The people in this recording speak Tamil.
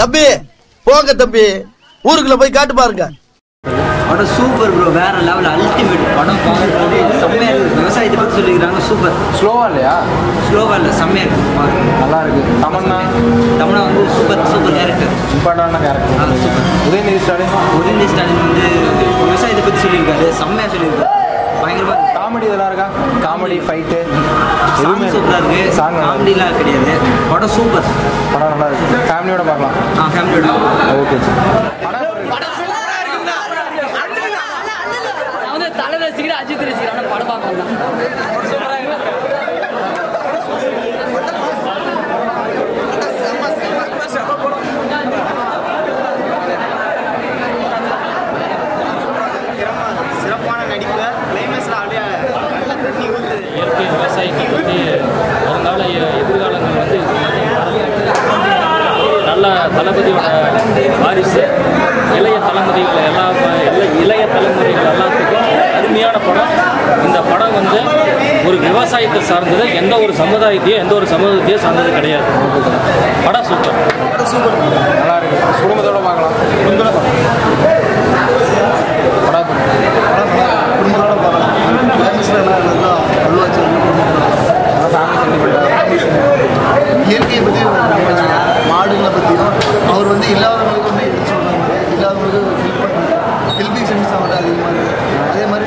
தம்பி போங்க தம்பி. ஊருக்குள்ள போய் காட்டு பாருங்க. படம் சூப்பர் ப்ரோ வேற லெவல் அல்டிமேட் படம் பார்க்குறது செம்மையா இருக்கு. விவசாயத்தை பற்றி சொல்லிக்கிறாங்க சூப்பர் ஸ்லோவா இல்லையா? ஸ்லோவா இல்லை செம்மையா இருக்கு. நல்லா இருக்கு. தமன்னா? தமிழா வந்து சூப்பர் சூப்பர் கேரக்டர் இம்பார்ட்டன்டான கேரக்டர் சூப்பர் உதயநிதி ஸ்டாலின்? உதயநிதி ஸ்டாலின் வந்து விவசாயத்தை பற்றி சொல்லியிருக்காரு செம்மையா சொல்லியிருக்காரு. பயங்கரமா இருக்கு. காமெடி இதெல்லாம் இருக்கா? காமெடி ஃபைட்டு சாங் சூப்பரா இருக்கு. சாங் காமெடிலாம் கிடையாது. படம் சூப்பர் படம் பார்க்கலாம். ஓகே வந்து தலை ரசிக்கிறேன் அஜித் ரசிக்கிறேன் ஆனால் படம் பார்க்க வந்தான் சிறப்பான தளபதியோட வாரிசு இளைய தலைமுறைகள் எல்லா எல்லா- இளைய தலைமுறைகள் எல்லாத்துக்கும் அருமையான படம். இந்த படம் வந்து ஒரு விவசாயத்தை சார்ந்தது. எந்த ஒரு சமுதாயத்தையும் எந்த ஒரு சமூகத்தையும் சார்ந்தது கிடையாது. படம் சுத்த நல்லா இருக்கு குடும்பத்தோட பார்க்கலாம் குடும்பத்தோட படம் குடும்பத்தோட பார்க்கலாம் கிளைமேக்ஸ்ல எல்லாம் நல்லா அழுவாச்சு ஃபேமிலி சென்டிமெண்ட் இயற்கையை பற்றி மாடுகளை பற்றியும் அவர் வந்து இல்லாதவங்களுக்கு வந்து எடுத்து சொல்கிறாங்க இல்லாதவங்களுக்கு ஹெல்ப் பண்ணுறாங்க ஹெல்பிங் சென்ஸ் அவர்கிட்ட அதிகமாக இருக்குது அதே மாதிரி